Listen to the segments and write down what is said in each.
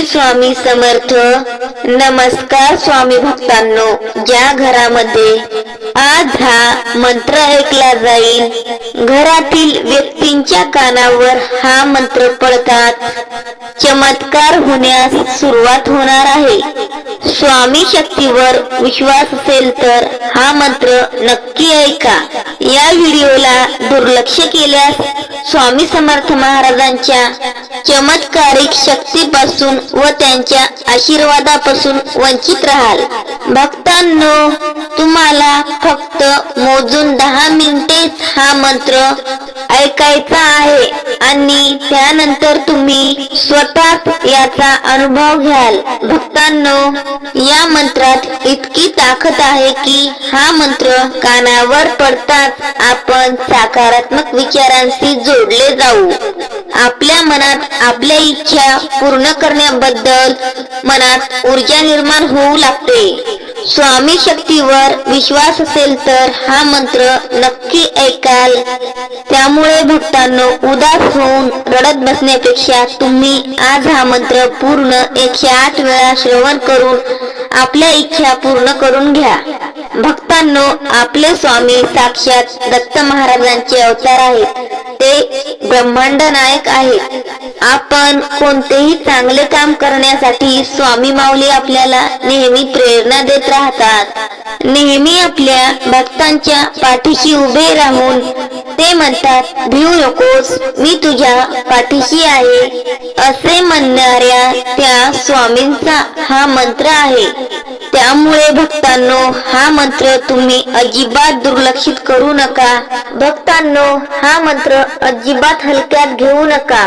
श्री स्वामी समर्थ नमस्कार स्वामी भक्तांनो. ज्या घरामध्ये आज हा मंत्र ऐकला जाईल घरातील व्यक्ती व्यक्तींच्या कानावर हा मंत्र पडतात. चमत्कार होण्यास सुरुवात होणार आहे. स्वामी शक्तीवर विश्वास असेल तर हा मंत्र नक्की ऐका. या व्हिडिओला दुर्लक्ष केल्यास स्वामी समर्थ महाराजांच्या चमत्कारिक शक्तीपासून व त्यांच्या आशीर्वादापासून वंचित राहाल. भक्तांनो तुम्हाला फक्त मोजून दहा मिनिटेच हा मंत्र ऐकायचा आहे. आणि त्यानंतर तुम्ही स्वतः याचा अनुभव घ्याल. भक्तांनो या मंत्रात इतकी ताकद आहे की हा मंत्र कानावर पडताच आपण सकारात्मक विचारांशी जोडले जाऊ. आपल्या मनात आपल्या इच्छा पूर्ण करण्याबद्दल मनात ऊर्जा निर्माण होऊ लागते. स्वामी शक्तीवर विश्वास असेल तर हा मंत्र नक्की ऐकाल. त्यामुळे भक्तांनो उदास होऊन रडत बसण्यापेक्षा तुम्ही आज हा मंत्र पूर्ण एकशे आठ वेळा श्रवण करून आपल्या इच्छा पूर्ण करून घ्या. भक्तांनो आपले स्वामी साक्षात दत्त महाराजांचे अवतार आहेत. ते ब्रह्मांड नायक आहेत. आपण कोणतेही चांगले काम करण्यासाठी स्वामी माऊली आपल्याला नेहमी प्रेरणा देत राहतात. नेहमी आपल्या भक्तांच्या पाठीशी उभे राहून ते म्हणतात भिऊ नकोस मी तुझ्या पाठीशी आहे. असे म्हणणाऱ्या त्या स्वामींचा हा मंत्र आहे. त्यामुळे भक्तांनो हा मंत्र तुम्ही अजिबात दुर्लक्षित करू नका. भक्तांनो हा मंत्र अजिबात हलक्यात घेऊ नका.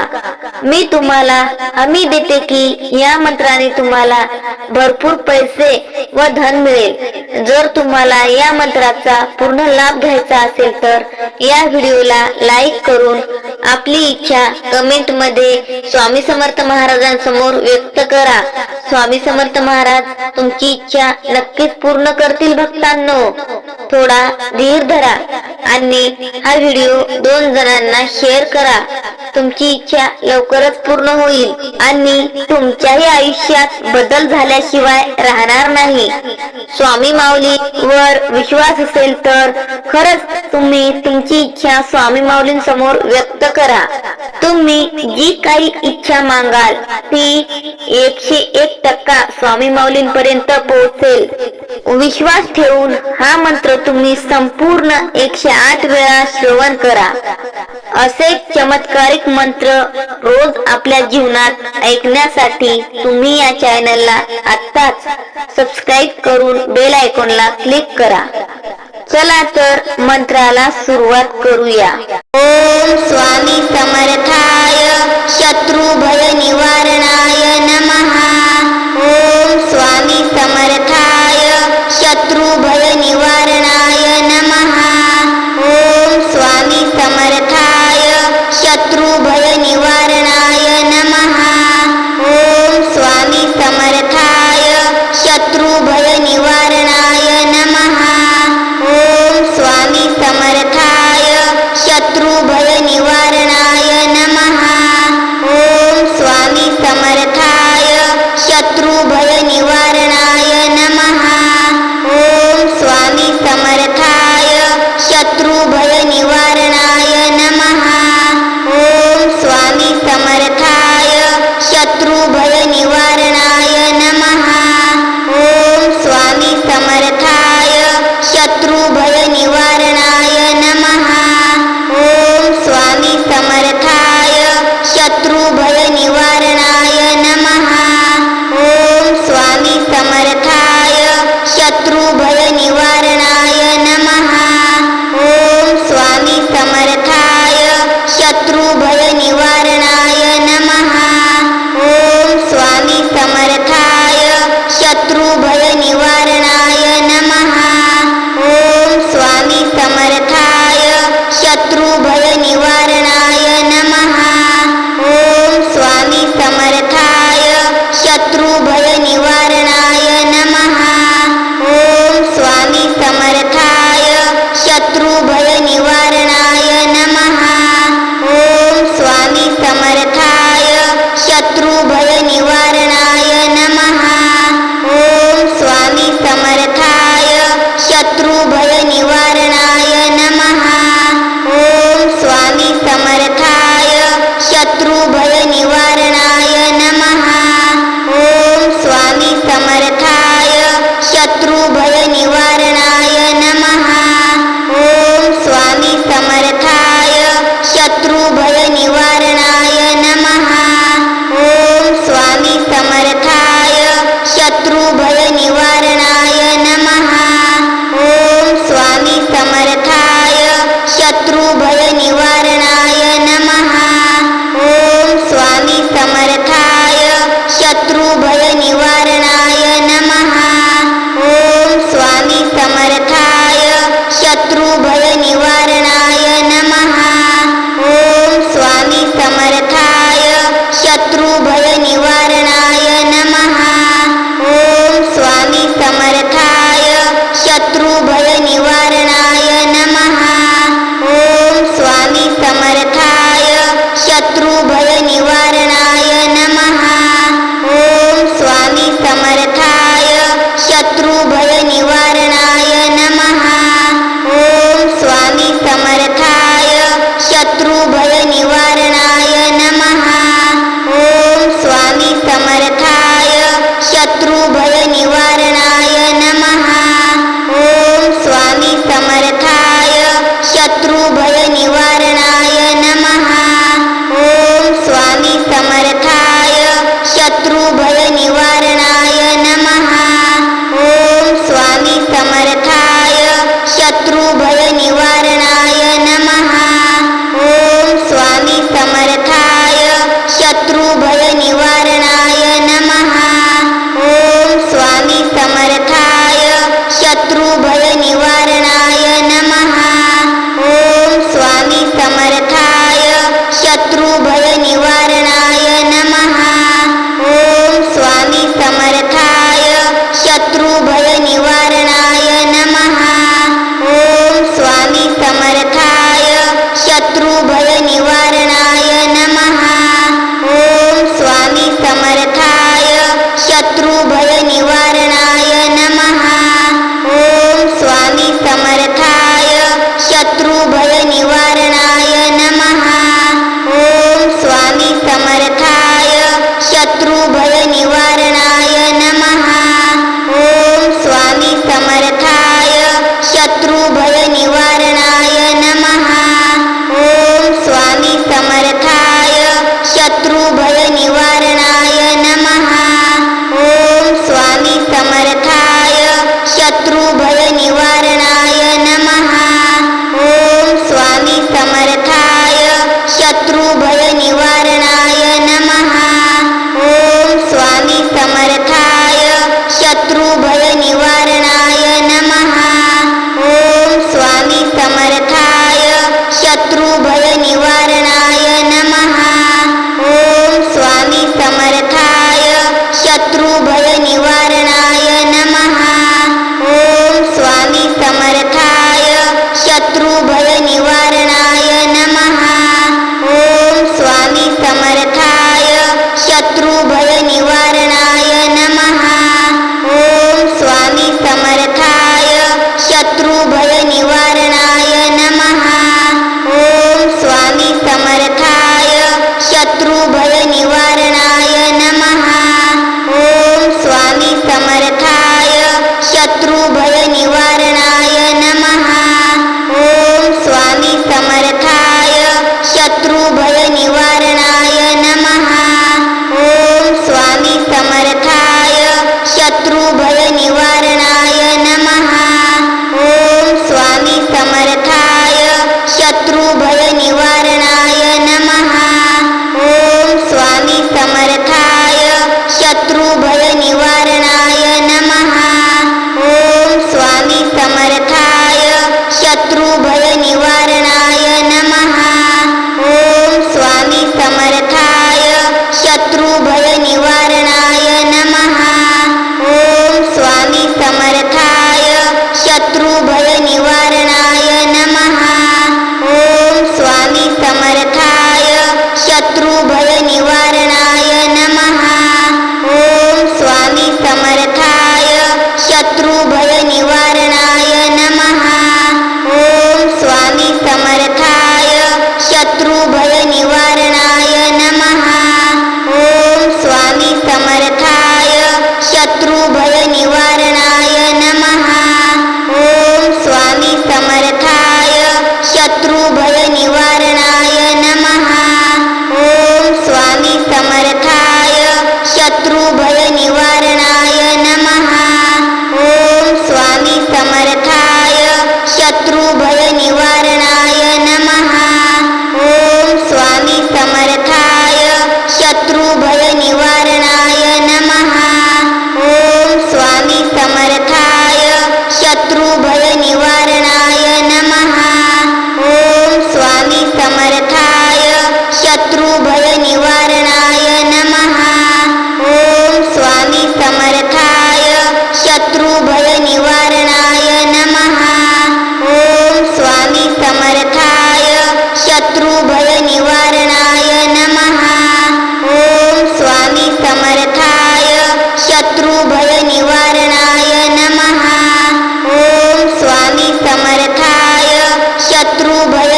मी तुम्हाला हमी देते की या मंत्राने तुम्हाला भरपूर पैसे व धन मिळेल. जर तुम्हाला या मंत्राचा पूर्ण लाभ घ्यायचा असेल तर या व्हिडिओला लाईक करून आपली इच्छा कमेंटमध्ये स्वामी समर्थ महाराजांसमोर व्यक्त करा. स्वामी समर्थ महाराज तुमची इच्छा नक्कीच पूर्ण करतील भक्त. भक्तांनो थोडा धीर धरा आणि हा व्हिडिओ दोन जणांना शेअर करा. तुमची इच्छा लवकरच पूर्ण होईल आणि तुमच्याही आयुष्यात बदल झाल्याशिवाय राहणार नाही. स्वामी माऊली वर विश्वास असेल तर खरंच तुम्ही तुमची इच्छा स्वामी माऊलींसमोर व्यक्त करा. तुम्ही जी काही इच्छा मागाल ती एकशे एक टक्का स्वामी माऊलींपर्यंत पोहोचेल. विश्वास करून हा मंत्र तुम्ही संपूर्ण एकशे आठ वेळा श्रवण करा. असे चमत्कारिक मंत्र रोज आपल्या जीवनात ऐकण्यासाठी तुम्ही या चॅनलला आत्ताच सबस्क्राईब करून बेल आयकॉनला क्लिक करा. चला तर मंत्राला सुरुवात करूया. ओम स्वामी समर्थाय शत्रुभय निवारणाय नमः.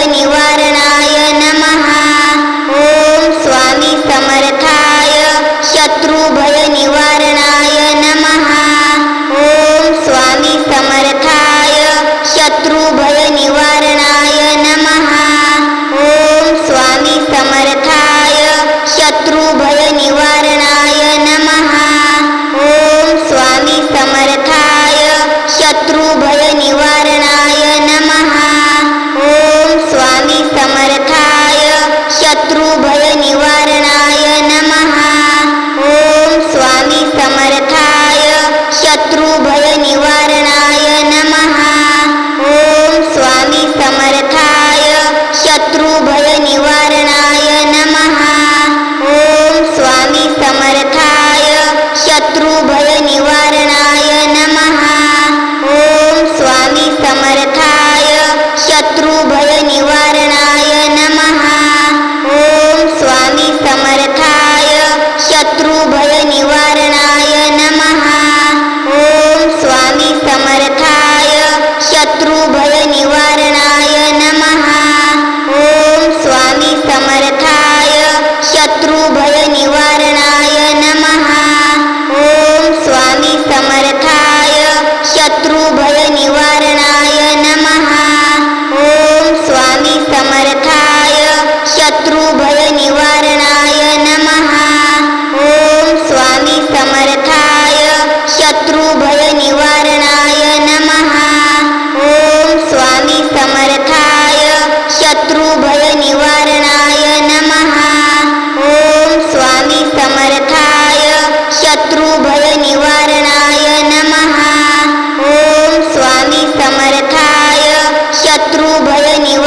anyone. me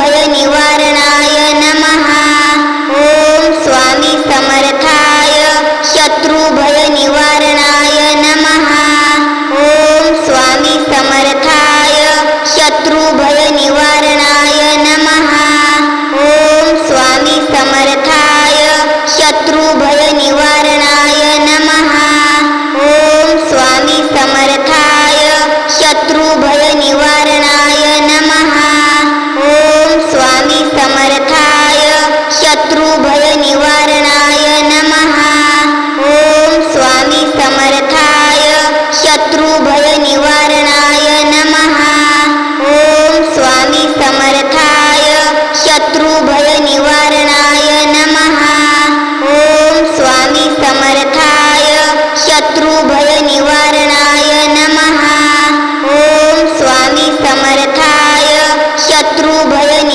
我有你哇 البيان